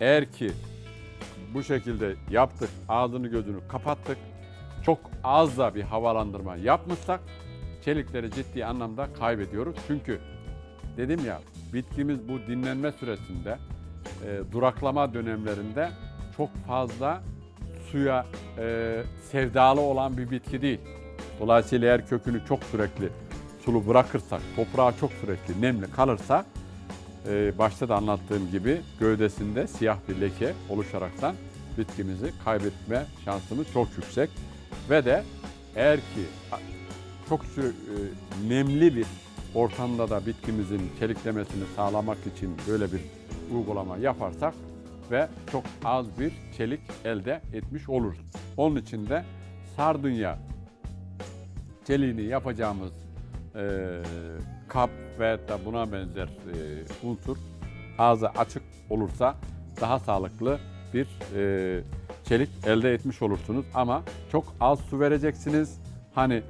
Eğer ki bu şekilde yaptık, ağzını gözünü kapattık, çok az da bir havalandırma yapmışsak çelikleri ciddi anlamda kaybediyoruz. Çünkü dedim ya bitkimiz bu dinlenme süresinde, e, duraklama dönemlerinde çok fazla suya e, sevdalı olan bir bitki değil. Dolayısıyla eğer kökünü çok sürekli sulu bırakırsak, toprağa çok sürekli nemli kalırsa başta da anlattığım gibi gövdesinde siyah bir leke oluşaraktan bitkimizi kaybetme şansımız çok yüksek. Ve de eğer ki çok e, nemli bir ortamda da bitkimizin çeliklemesini sağlamak için böyle bir uygulama yaparsak ve çok az bir çelik elde etmiş oluruz. Onun için de sardunya çeliğini yapacağımız e, kap ve da buna benzer e, unsur ağzı açık olursa daha sağlıklı bir e, çelik elde etmiş olursunuz. Ama çok az su vereceksiniz. Hani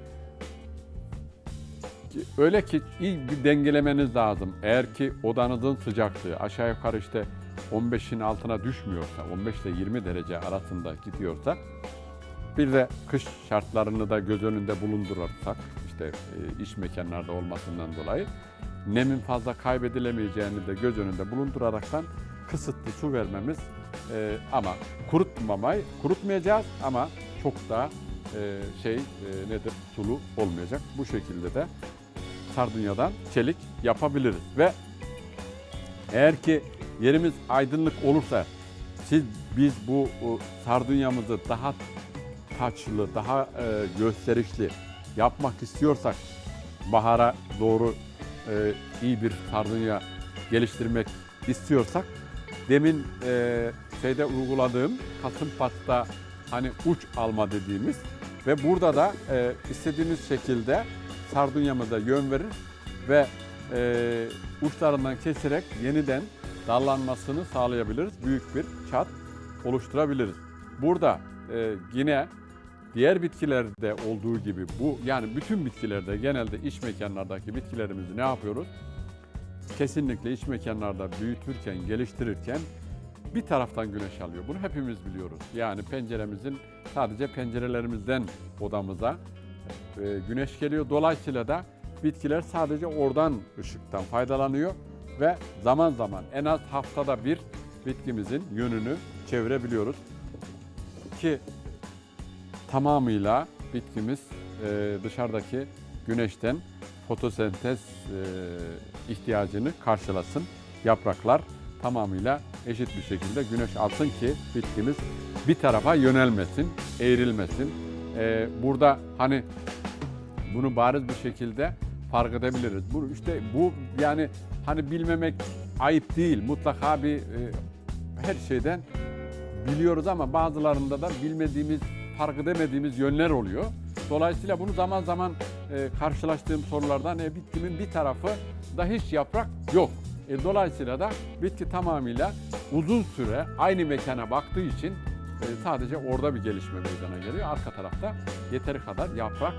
öyle ki iyi bir dengelemeniz lazım. Eğer ki odanızın sıcaklığı aşağı yukarı işte 15'in altına düşmüyorsa, 15 ile 20 derece arasında gidiyorsa bir de kış şartlarını da göz önünde bulundurursak, işte e, iş mekanlarda olmasından dolayı nemin fazla kaybedilemeyeceğini de göz önünde bulunduraraktan kısıtlı su vermemiz e, ama kurutmamayı kurutmayacağız ama çok daha e, şey nedir sulu olmayacak. Bu şekilde de sardunyadan çelik yapabiliriz ve eğer ki yerimiz aydınlık olursa siz biz bu sardunyamızı daha taçlı, daha gösterişli yapmak istiyorsak bahara doğru e, iyi bir sardunya geliştirmek istiyorsak demin e, şeyde uyguladığım Kasımpaşa'da hani uç alma dediğimiz ve burada da e, istediğimiz şekilde sardunyamıza yön verir ve e, uçlarından keserek yeniden dallanmasını sağlayabiliriz. Büyük bir çat oluşturabiliriz. Burada e, yine diğer bitkilerde olduğu gibi bu yani bütün bitkilerde genelde iç mekanlardaki bitkilerimizi ne yapıyoruz? Kesinlikle iç mekanlarda büyütürken, geliştirirken bir taraftan güneş alıyor. Bunu hepimiz biliyoruz. Yani penceremizin sadece pencerelerimizden odamıza e, güneş geliyor. Dolayısıyla da bitkiler sadece oradan ışıktan faydalanıyor ve zaman zaman en az haftada bir bitkimizin yönünü çevirebiliyoruz. Ki tamamıyla bitkimiz e, dışarıdaki güneşten fotosentez e, ihtiyacını karşılasın. Yapraklar tamamıyla eşit bir şekilde güneş alsın ki bitkimiz bir tarafa yönelmesin, eğrilmesin. E, burada hani bunu bariz bir şekilde fark edebiliriz. Bu işte bu yani hani bilmemek ayıp değil. Mutlaka bir e, her şeyden biliyoruz ama bazılarında da bilmediğimiz, fark edemediğimiz yönler oluyor. Dolayısıyla bunu zaman zaman e, karşılaştığım sorulardan e, bitkimin bir tarafı da hiç yaprak yok. E, dolayısıyla da bitki tamamıyla uzun süre aynı mekana baktığı için e, sadece orada bir gelişme meydana geliyor. Arka tarafta yeteri kadar yaprak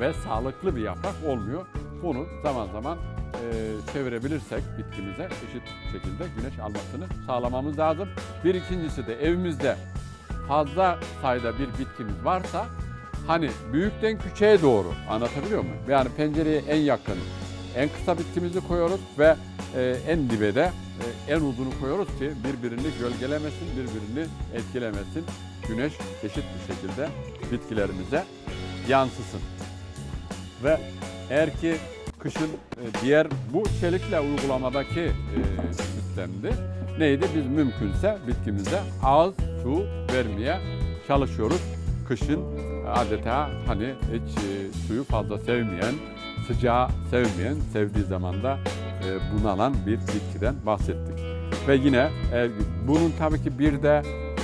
ve sağlıklı bir yaprak olmuyor. Bunu zaman zaman e, çevirebilirsek bitkimize eşit şekilde güneş almasını sağlamamız lazım. Bir ikincisi de evimizde fazla sayıda bir bitkimiz varsa hani büyükten küçüğe doğru anlatabiliyor muyum? Yani pencereye en yakın, en kısa bitkimizi koyuyoruz ve e, en dibe de e, en uzunu koyuyoruz ki birbirini gölgelemesin, birbirini etkilemesin. Güneş eşit bir şekilde bitkilerimize yansısın. Ve eğer ki kışın e, diğer bu çelikle uygulamadaki e, sistemdi. Neydi? Biz mümkünse bitkimize az su vermeye çalışıyoruz. Kışın adeta hani hiç e, suyu fazla sevmeyen, sıcağı sevmeyen, sevdiği zaman da e, bunalan bir bitkiden bahsettik. Ve yine e, bunun tabii ki bir de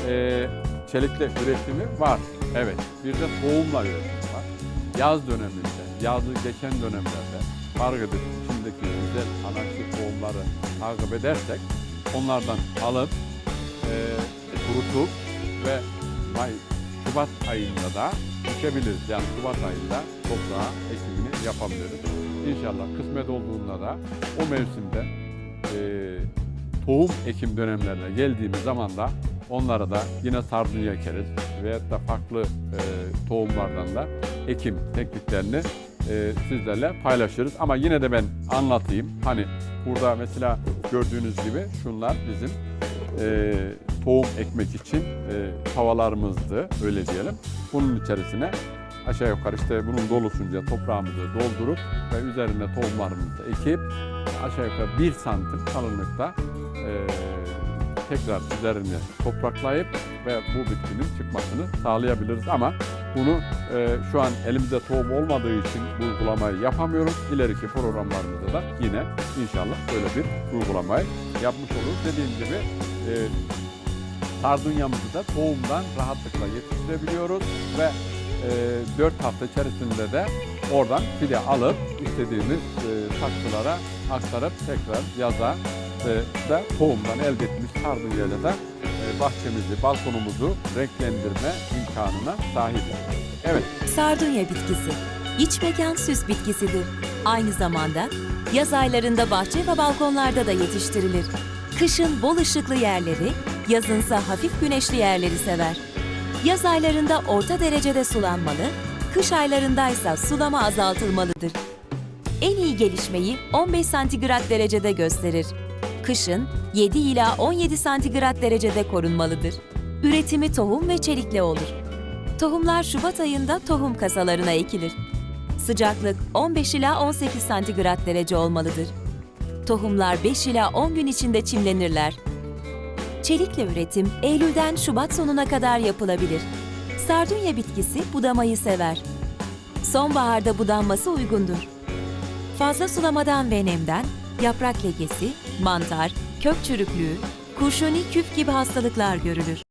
e, çelikle üretimi var. Evet, bir de tohumla üretimi var. Yaz döneminde, yazı geçen dönemlerde fark edip içindeki güzel anaçlı tohumları takip edersek onlardan alıp e, kurutup ve May, Şubat ayında da dikebiliriz. Yani Şubat ayında toprağa ekimini yapabiliriz. İnşallah kısmet olduğunda da o mevsimde e, tohum ekim dönemlerine geldiğimiz zaman da onlara da yine sardunya ekeriz veyahut da farklı e, tohumlardan da ekim tekniklerini e, sizlerle paylaşırız. Ama yine de ben anlatayım. Hani burada mesela gördüğünüz gibi şunlar bizim e, tohum ekmek için e, tavalarımızdı öyle diyelim. Bunun içerisine aşağı yukarı işte bunun dolusunca toprağımızı doldurup ve üzerine tohumlarımızı ekip aşağı yukarı 1 santim kalınlıkta e, tekrar üzerine topraklayıp ve bu bitkinin çıkmasını sağlayabiliriz. Ama bunu e, şu an elimizde tohum olmadığı için uygulamayı yapamıyoruz. İleriki programlarımızda da yine inşallah böyle bir uygulamayı yapmış oluruz. Dediğim gibi e, sardunyamızı da tohumdan rahatlıkla yetiştirebiliyoruz ve e, 4 hafta içerisinde de oradan fide alıp istediğimiz e, saksılara aktarıp tekrar yaza e, ve tohumdan elde etmiş sardunyayla da bahçemizi, balkonumuzu renklendirme imkanına sahibiz. Evet, Sardunya bitkisi. İç mekan süs bitkisidir. Aynı zamanda yaz aylarında bahçe ve balkonlarda da yetiştirilir. Kışın bol ışıklı yerleri, yazınsa hafif güneşli yerleri sever. Yaz aylarında orta derecede sulanmalı, kış aylarındaysa sulama azaltılmalıdır. En iyi gelişmeyi 15 santigrat derecede gösterir. Kışın 7 ila 17 santigrat derecede korunmalıdır. Üretimi tohum ve çelikle olur. Tohumlar Şubat ayında tohum kasalarına ekilir. Sıcaklık 15 ila 18 santigrat derece olmalıdır. Tohumlar 5 ila 10 gün içinde çimlenirler. Çelikle üretim Eylül'den Şubat sonuna kadar yapılabilir. Sardunya bitkisi budamayı sever. Sonbaharda budanması uygundur. Fazla sulamadan ve nemden yaprak lekesi, mantar, kök çürüklüğü, kurşuni küf gibi hastalıklar görülür.